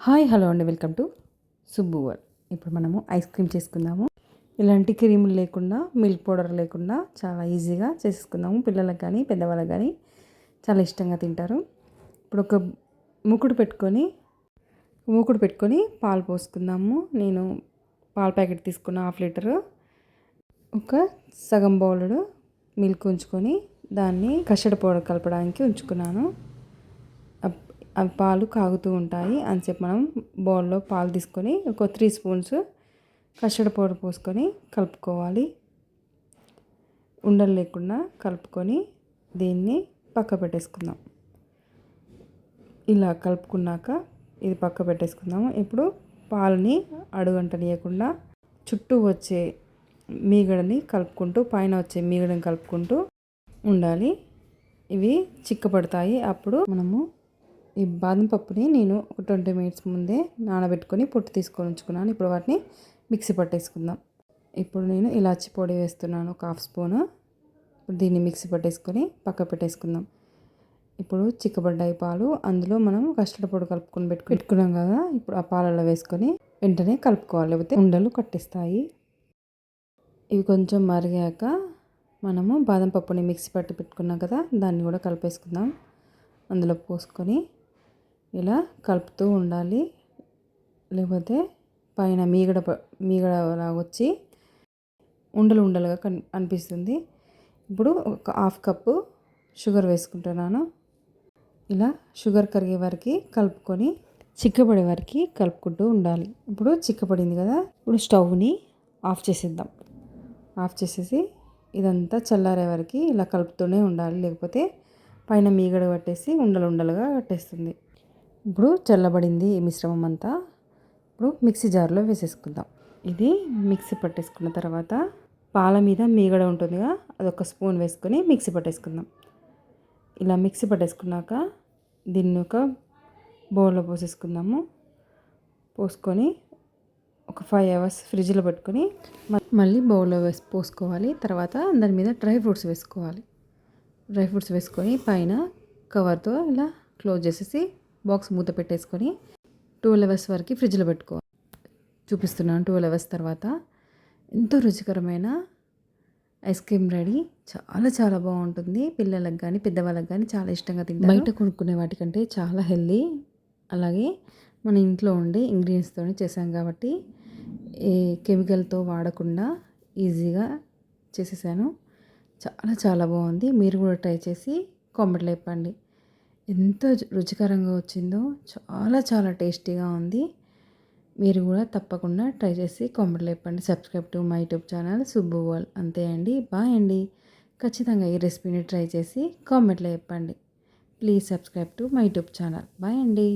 Hi hello అండి. Welcome to Subbu ఇప్పుడు మనము ఐస్ క్రీమ్ చేసుకుందాము. ఇలాంటి క్రీములు లేకుండా మిల్క్ పౌడర్ లేకుండా చాలా ఈజీగా చేసుకుందాము పిల్లలకు కానీ పెద్దవాళ్ళకి కానీ చాలా ఇష్టంగా తింటారు. ఇప్పుడు ఒక మూకుడు పెట్టుకొని మూకుడు పెట్టుకొని పాలు పోసుకుందాము. నేను పాల ప్యాకెట్ తీసుకున్న హాఫ్ లీటరు. ఒక సగం బౌలుడు మిల్క్ ఉంచుకొని దాన్ని కషడ పౌడర్ కలపడానికి ఉంచుకున్నాను. అవి పాలు కాగుతూ ఉంటాయి. అంతసేపు మనం బౌల్లో పాలు తీసుకొని ఒక త్రీ స్పూన్స్ కస్టర్డ్ పౌడర్ పోసుకొని కలుపుకోవాలి. ఉండలు లేకుండా కలుపుకొని దీన్ని పక్క పెట్టేసుకుందాం. ఇలా కలుపుకున్నాక ఇది పక్క పెట్టేసుకుందాము ఇప్పుడు పాలని అడుగంటనీయకుండా చుట్టూ వచ్చే మీగడని కలుపుకుంటూ పైన వచ్చే మీగడని కలుపుకుంటూ ఉండాలి. ఇవి చిక్కపడతాయి. అప్పుడు మనము ఈ బాదం పప్పుని నేను ఒక ట్వంటీ మినిట్స్ ముందే నానబెట్టుకొని పొట్టు తీసుకొని ఉంచుకున్నాను. ఇప్పుడు వాటిని మిక్సీ పట్టేసుకుందాం. ఇప్పుడు నేను ఇలాచి పొడి వేస్తున్నాను ఒక హాఫ్ స్పూన్. ఇప్పుడు దీన్ని మిక్సీ పట్టేసుకొని పక్క పెట్టేసుకుందాం. ఇప్పుడు చిక్కబడ్డాయి పాలు అందులో మనం కస్టర్డ్ పొడి కలుపుకొని పెట్టుకు పెట్టుకున్నాం కదా? ఇప్పుడు ఆ పాలలో వేసుకొని వెంటనే కలుపుకోవాలి. లేకపోతే ఉండలు కట్టిస్తాయి. ఇవి కొంచెం మరిగాక మనము బాదం పప్పుని మిక్సీ పట్టి పెట్టుకున్నాం కదా? దాన్ని కూడా కలిపేసుకుందాం. అందులో పోసుకొని ఇలా కలుపుతూ ఉండాలి. లేకపోతే పైన మీగడ ప- మీగడ వచ్చి ఉండలు ఉండలుగా కన్ అనిపిస్తుంది. ఇప్పుడు ఒక హాఫ్ కప్పు షుగర్ వేసుకుంటున్నాను. ఇలా షుగర్ కరిగే వరకు కలుపుకొని చిక్కబడే వరకు కలుపుకుంటూ ఉండాలి. ఇప్పుడు చిక్కబడింది కదా ఇప్పుడు స్టవ్ని ఆఫ్ చేసేద్దాం. ఆఫ్ చేసేసి ఇదంతా చల్లారే వరకు ఇలా కలుపుతూనే ఉండాలి. లేకపోతే పైన మీగడ పట్టేసి ఉండలు ఉండలుగా కట్టేస్తుంది. ఇప్పుడు చల్లబడింది ఈ మిశ్రమం అంతా. ఇప్పుడు మిక్సీ జార్లో వేసేసుకుందాం. ఇది మిక్సీ పట్టేసుకున్న తర్వాత పాల మీద మీగడ ఉంటుందిగా అదొక స్పూన్ వేసుకొని మిక్సీ పట్టేసుకుందాం. ఇలా మిక్సీ పట్టేసుకున్నాక దీన్ని ఒక బౌల్లో పోసేసుకుందాము. పోసుకొని ఒక ఫైవ్ అవర్స్ ఫ్రిడ్జ్లో పెట్టుకొని మ- మళ్ళీ బౌల్లో వేసి పోసుకోవాలి. తర్వాత దాని మీద డ్రై ఫ్రూట్స్ వేసుకోవాలి. డ్రై ఫ్రూట్స్ వేసుకొని పైన కవర్తో ఇలా క్లోజ్ చేసేసి బాక్స్ మూత పెట్టేసుకొని ట్వెల్వ్ అవర్స్ వరకు ఫ్రిడ్జ్లో పెట్టుకో చూపిస్తున్నాను ట్వెల్వ్ అవర్స్ తర్వాత. ఎంతో రుచికరమైన ఐస్ క్రీమ్ రెడీ. చాలా చాలా బాగుంటుంది. పిల్లలకు కానీ పెద్దవాళ్ళకి కానీ చాలా ఇష్టంగా తింటారు. బయట కొనుక్కునే వాటికంటే చాలా హెల్దీ. అలాగే మన ఇంట్లో ఉండే ఇంగ్రీడియంట్స్తోనే చేసాం కాబట్టి ఏ కెమికల్తో వాడకుండా ఈజీగా చేసేసాను. చాలా చాలా బాగుంది. మీరు కూడా ట్రై చేసి కామెంట్లో చెప్పండి. ఎంత రుచికరంగా వచ్చిందో చాలా చాలా టేస్టీగా ఉంది. మీరు కూడా తప్పకుండా ట్రై చేసి కామెంట్ చెప్పండి subscribe to my YouTube channel Subbu అంతే అండి. బాయ్ అండి. ఖచ్చితంగా ఈ రెసిపీని ట్రై చేసి కామెంట్లో చెప్పండి. Please subscribe to my YouTube channel. Bye అండి.